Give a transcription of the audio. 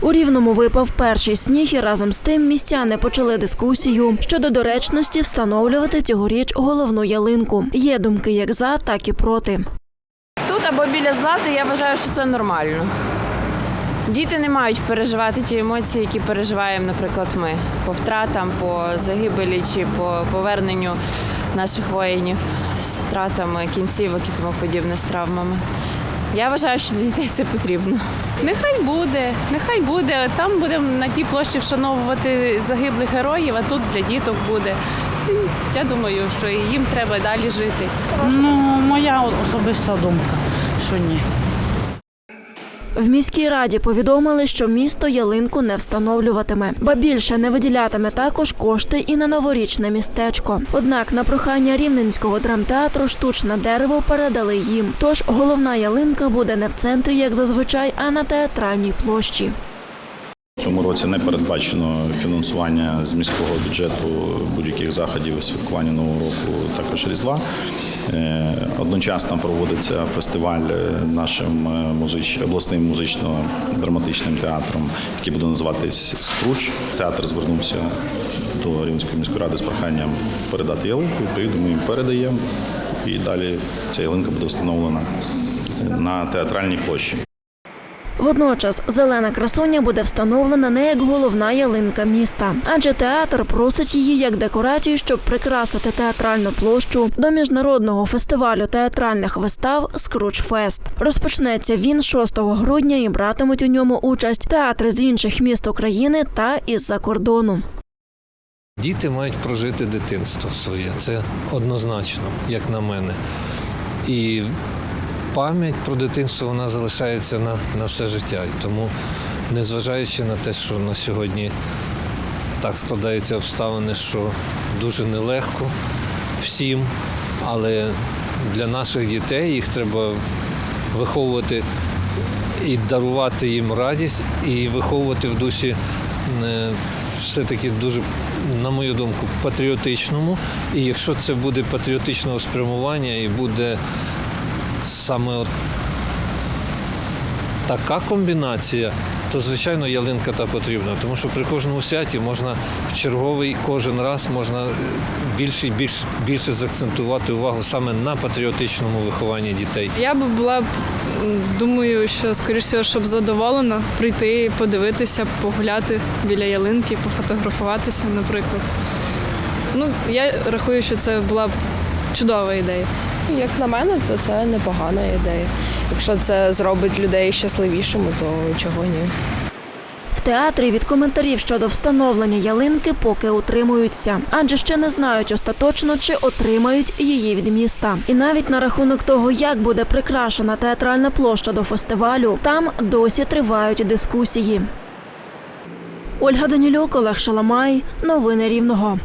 У рівному випав перший сніг, і разом з тим містяни почали дискусію щодо доречності встановлювати цьогоріч головну ялинку. Є думки як за, так і проти. Тут або біля злати, я вважаю, що це нормально. Діти не мають переживати ті емоції, які переживаємо, наприклад, ми по втратам, по загибелі чи по поверненню наших воїнів з втратами кінцівок і тому подібне з травмами. Я вважаю, що для дітей це потрібно. Нехай буде, нехай буде. Там будемо на тій площі вшановувати загиблих героїв, а тут для діток буде. Я думаю, що їм треба далі жити. Ну, моя особиста думка, що ні. В міській раді повідомили, що місто ялинку не встановлюватиме, ба більше не виділятиме також кошти і на новорічне містечко. Однак на прохання рівненського драмтеатру штучне дерево передали їм. Тож головна ялинка буде не в центрі, як зазвичай, а на театральній площі. Цьому році не передбачено фінансування з міського бюджету будь-яких заходів святкування нового року, також різдва. Е, Одночасно проводиться фестиваль е, нашим е, музич... обласним музично-драматичним театром, який буде називатись Скруч. Театр звернувся до Рівненської міської ради з проханням передати ялинку. Відповідно, ми їм передаємо, і далі ця ялинка буде встановлена на театральній площі. Водночас зелена красуня буде встановлена не як головна ялинка міста, адже театр просить її як декорацію, щоб прикрасити театральну площу до міжнародного фестивалю театральних вистав Скручфест. Розпочнеться він 6 грудня і братимуть у ньому участь театри з інших міст України та із-за кордону. Діти мають прожити дитинство своє. Це однозначно, як на мене. І пам'ять про дитинство вона залишається на, на все життя. І тому, незважаючи на те, що на сьогодні так складаються обставини, що дуже нелегко всім, але для наших дітей їх треба виховувати і дарувати їм радість, і виховувати в дусі е, все-таки дуже, на мою думку, патріотичному. І якщо це буде патріотичного спрямування і буде саме от така комбінація, то звичайно ялинка та потрібна, тому що при кожному святі можна в черговий кожен раз можна е, більше і більш, більше заакцентувати увагу саме на патріотичному вихованні дітей. Я би була думаю, що скоріш всього, щоб задоволена прийти, подивитися, погуляти біля ялинки, пофотографуватися, наприклад. Ну, я рахую, що це була б чудова ідея. Як на мене, то це непогана ідея. Якщо це зробить людей щасливішими, то чого ні? В театрі від коментарів щодо встановлення ялинки поки утримуються, адже ще не знають остаточно, чи отримають її від міста. І навіть на рахунок того, як буде прикрашена театральна площа до фестивалю, там досі тривають дискусії. Ольга Данілюк, Олег Шаламай. Новини Рівного.